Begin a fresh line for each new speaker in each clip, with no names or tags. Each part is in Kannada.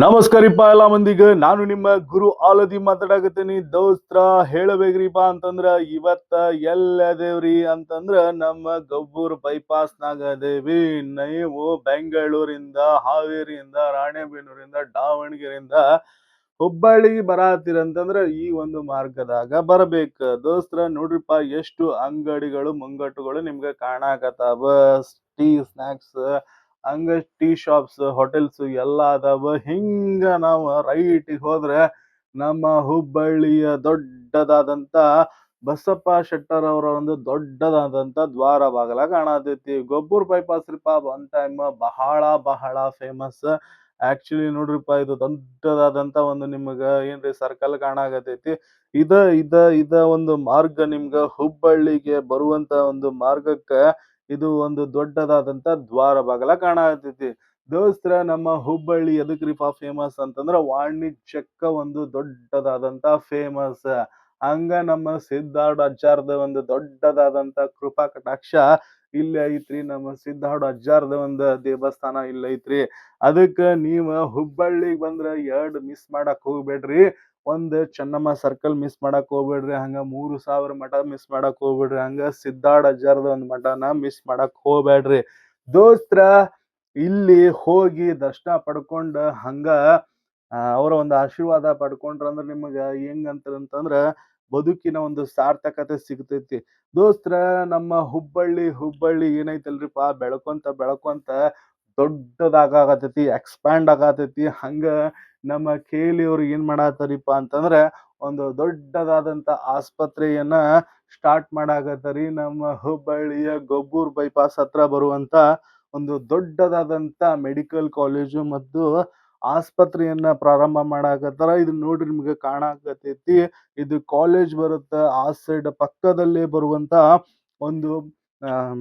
ನಮಸ್ಕಾರಿಪ್ಪ ಎಲ್ಲ ಮಂದಿಗ. ನಾನು ನಿಮ್ಮ ಗುರು ಆಲದಿ ಮಾತಾಡಕತ್ತೀನಿ. ದೋಸ್ತ್ರ, ಹೇಳಬೇಕ್ರಿಪ್ಪ ಅಂತಂದ್ರ ಇವತ್ತ ಎಲ್ಲದೇವ್ರಿ ಅಂತಂದ್ರ ನಮ್ಮ ಗಬ್ಬೂರ್ ಬೈಪಾಸ್ ನಾಗ ಅದೇವಿ. ನೀವು ಬೆಂಗಳೂರಿಂದ, ಹಾವೇರಿಯಿಂದ, ರಾಣೆಬೆನ್ನೂರಿಂದ, ದಾವಣಗೆರೆಯಿಂದ ಹುಬ್ಬಳ್ಳಿಗೆ ಬರತ್ತೀರಂತಂದ್ರ ಈ ಒಂದು ಮಾರ್ಗದಾಗ ಬರಬೇಕು. ದೋಸ್ತ್ರ, ನೋಡ್ರಿಪ್ಪ ಎಷ್ಟು ಅಂಗಡಿಗಳು, ಮುಂಗಟ್ಟುಗಳು ನಿಮ್ಗೆ ಕಾಣಾಕತ್ತಾವ. ಟೀ ಸ್ನಾಕ್ಸ್ ಹಂಗ ಟೀ ಶಾಪ್ಸ್, ಹೋಟೆಲ್ಸ್ ಎಲ್ಲ ಅದಾವ. ಹಿಂಗ ನಾವು ರೈಟ್ ಹೋದ್ರೆ ನಮ್ಮ ಹುಬ್ಬಳ್ಳಿಯ ದೊಡ್ಡದಾದಂತ ಬಸಪ್ಪ ಶೆಟ್ಟರ್ ಅವರ ಒಂದು ದೊಡ್ಡದಾದಂತ ದ್ವಾರ ಬಾಗಲ ಕಾಣತೈತಿ. ಗೊಬ್ಬೂರ್ ಬೈಪಾಸ್ ರೀಪ ಒನ್ ಟೈಮ್ ಬಹಳ ಬಹಳ ಫೇಮಸ್ ಆಕ್ಚುಲಿ ನೋಡ್ರಿಪ್ಪ, ಇದು ದೊಡ್ಡದಾದಂತ ಒಂದು ನಿಮ್ಗ ಏನ್ರಿ ಸರ್ಕಲ್ ಕಾಣಾಕತೈತಿ. ಇದ ಇದ ಇದ ಒಂದು ಮಾರ್ಗ ನಿಮ್ಗ ಹುಬ್ಬಳ್ಳಿಗೆ ಬರುವಂತ ಒಂದು ಮಾರ್ಗಕ್ಕ ಇದು ಒಂದು ದೊಡ್ಡದಾದಂತ ದ್ವಾರ ಬಾಗಲ ಕಾಣತೈತಿ ದೋಸ್ತ್ರ, ನಮ್ಮ ಹುಬ್ಬಳ್ಳಿ ಎದಕ್ರಿಪಾ ಫೇಮಸ್ ಅಂತಂದ್ರ ವಾಣಿಜ್ಯಕ್ಕ ಒಂದು ದೊಡ್ಡದಾದಂತ ಫೇಮಸ್ ಹಂಗ ನಮ್ಮ ಸಿದ್ಧಾರ್ಡ ಅಜ್ಜಾರ್ದ ಒಂದು ದೊಡ್ಡದಾದಂತ ಕೃಪಾ ಕಟಾಕ್ಷ ಇಲ್ಲಿ ಐತ್ರಿ. ನಮ್ಮ ಸಿದ್ಧಾರ್ಡ್ ಅಜ್ಜಾರ್ದ ಒಂದು ದೇವಸ್ಥಾನ ಇಲ್ಲಿ ಐತ್ರಿ. ಅದಕ್ಕ ನೀವ ಹುಬ್ಬಳ್ಳಿಗ್ ಬಂದ್ರ ಎರಡ್ ಮಿಸ್ ಮಾಡಕ್ ಹೋಗ್ಬೇಡ್ರಿ. ಒಂದ್ ಚೆನ್ನಮ್ಮ ಸರ್ಕಲ್ ಮಿಸ್ ಮಾಡಕ್ ಹೋಗ್ಬೇಡ್ರಿ, ಹಂಗ ಮೂರು ಸಾವಿರ ಮಠ ಮಿಸ್ ಮಾಡಕ್ ಹೋಗ್ಬೇಡ್ರಿ, ಹಂಗ ಸಿದ್ದಾಡ ಅಜ್ಜಾರ್ದ ಒಂದ್ ಮಠನ ಮಿಸ್ ಮಾಡಕ್ ಹೋಗ್ಬೇಡ್ರಿ. ದೋಸ್ತ್ರ, ಇಲ್ಲಿ ಹೋಗಿ ದರ್ಶನ ಪಡ್ಕೊಂಡ್ ಹಂಗ ಅವರ ಒಂದು ಆಶೀರ್ವಾದ ಪಡ್ಕೊಂಡ್ರ ಅಂದ್ರ ನಿಮಗ ಹೆಂಗಂತಂದ್ರ ಬದುಕಿನ ಒಂದು ಸಾರ್ಥಕತೆ ಸಿಗ್ತೈತಿ. ದೋಸ್ತ್ರ, ನಮ್ಮ ಹುಬ್ಬಳ್ಳಿ ಹುಬ್ಬಳ್ಳಿ ಏನೈತಲ್ರಿಪಾ, ಬೆಳ್ಕೊಂತ ಬೆಳ್ಕೊಂತ ದೊಡ್ಡದಾಗತೈತಿ ಎಕ್ಸ್ಪ್ಯಾಂಡ್ ಆಗತೈತಿ ಹಂಗ ನಮ್ಮ ಕೇಲಿ ಏನು ಏನ್ ಅಂತಂದ್ರೆ, ಒಂದು ದೊಡ್ಡದಾದಂತ ಆಸ್ಪತ್ರೆಯನ್ನ ಸ್ಟಾರ್ಟ್ ಮಾಡಾಕತ್ತರಿ. ನಮ್ಮ ಹುಬ್ಬಳ್ಳಿಯ ಗೊಬ್ಬೂರ್ ಬೈಪಾಸ್ ಹತ್ರ ಬರುವಂತ ಒಂದು ದೊಡ್ಡದಾದಂತ ಮೆಡಿಕಲ್ ಕಾಲೇಜು ಮತ್ತು ಆಸ್ಪತ್ರೆಯನ್ನ ಪ್ರಾರಂಭ ಮಾಡಾಕತ್ತಾರ. ಇದು ನೋಡ್ರಿ ನಿಮಗೆ ಕಾಣಾಕತೈತಿ ಇದು ಕಾಲೇಜ್ ಬರುತ್ತ, ಆ ಸೈಡ್ ಪಕ್ಕದಲ್ಲೇ ಬರುವಂತ ಒಂದು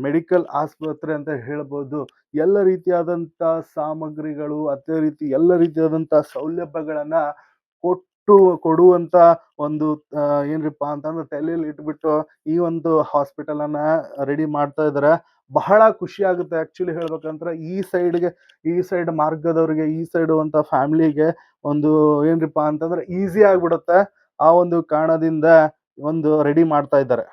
ಮೆಡಿಕಲ್ ಆಸ್ಪತ್ರೆ ಅಂತ ಹೇಳ್ಬೋದು. ಎಲ್ಲ ರೀತಿಯಾದಂತ ಸಾಮಗ್ರಿಗಳು, ಅದೇ ರೀತಿ ಎಲ್ಲ ರೀತಿಯಾದಂತ ಸೌಲಭ್ಯಗಳನ್ನ ಕೊಟ್ಟು ಕೊಡುವಂತ ಒಂದು ಏನ್ರಿಪ್ಪ ಅಂತಂದ್ರೆ ತಲೆಯಲ್ಲಿ ಇಟ್ಬಿಟ್ಟು ಈ ಒಂದು ಹಾಸ್ಪಿಟಲ್ ಅನ್ನ ರೆಡಿ ಮಾಡ್ತಾ ಇದ್ದಾರೆ. ಬಹಳ ಖುಷಿ ಆಗುತ್ತೆ ಆಕ್ಚುಲಿ ಹೇಳ್ಬೇಕಂದ್ರೆ ಈ ಸೈಡ್ಗೆ, ಈ ಸೈಡ್ ಮಾರ್ಗದವ್ರಿಗೆ, ಈ ಸೈಡ್ ಅಂತ ಫ್ಯಾಮಿಲಿಗೆ ಒಂದು ಏನ್ರಿಪ್ಪ ಅಂತಂದ್ರೆ ಈಸಿ ಆಗಿಬಿಡುತ್ತೆ. ಆ ಒಂದು ಕಾರಣದಿಂದ ಒಂದು ರೆಡಿ ಮಾಡ್ತಾ ಇದ್ದಾರೆ.